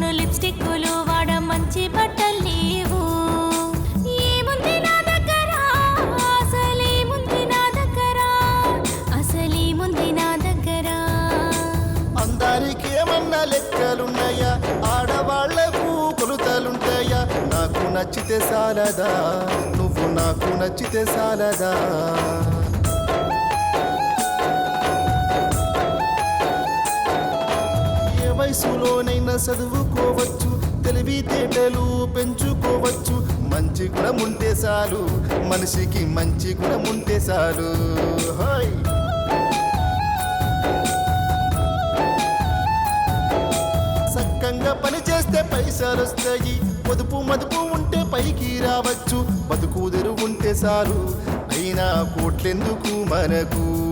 Phone లిప్స్టిక్లు వాడ మంచి బట్టలు లేవు. ఏముంది నా దగ్గర? అసలేముంది నా దగ్గర? అసలేముంది నా దగ్గర? అందానికి ఏమన్నా లెక్కలున్నాయా? ఆడవాళ్ళకు కొలుతలుంటాయా? నాకు నచ్చితే సాలదా నువ్వు నాకు నచ్చితే సాలదా. వయసులోనైనా చదువుకోవచ్చు తెలివితేటలు పెంచుకోవచ్చు. మంచి గుణముంటే ఉంటే చాలు మనిషికి మంచి గుణముంటే ఉంటే చాలు. హాయ్! సక్కంగా పని చేస్తే పైసలు వస్తాయి పొదుపు మదుపు ఉంటే పైకి రావచ్చు. బతుకుదురు ఉంటే చాలు. అయినా కోట్లెందుకు మనకు?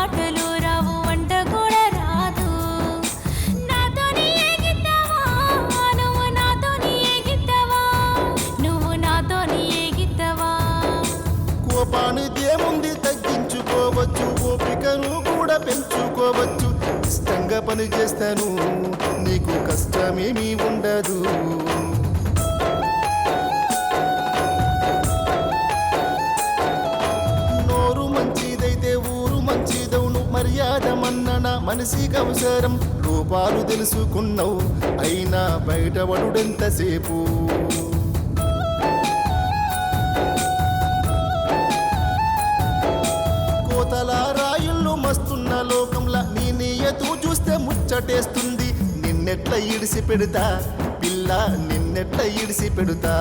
పాటలు రావు వంట కూడా రాదు. నాతో నువ్వు నాతో ఏగిద్దావా నువ్వు నాతో ఏగిద్దావా కోపాన్ని తగ్గించుకోవచ్చు ఓపికను కూడా పెంచుకోవచ్చు. ఇష్టంగా పని చేస్తాను నీకు కష్టమేమీ ఉండదు. మనిషికి అవసరం రూపాలు తెలుసుకున్నావు. అయినా బయటపడుడెంతసేపు కోతల రాయుళ్ళు మస్తున్న లోకంలా నీ నీయతూ చూస్తే ముచ్చటేస్తుంది. నిన్నెట్ల ఇడిసి పెడతా పిల్ల నిన్నెట్ల ఇడిసి పెడతా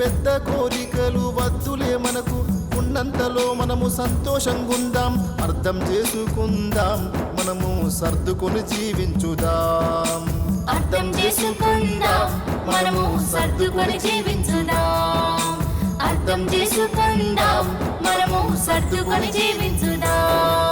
పెద్ద కోరికలు వద్దులే మనకు. ఉన్నంతలో మనము సంతోషంగా ఉందాం అర్థం చేసుకుందాం మనము సర్దుకొని జీవించుదాం. అర్థం చేసుకుందాం మనము సర్దుకొని జీవించుదాం. అర్థం చేసుకుందాం మనము సర్దుకొని జీవించుదాం.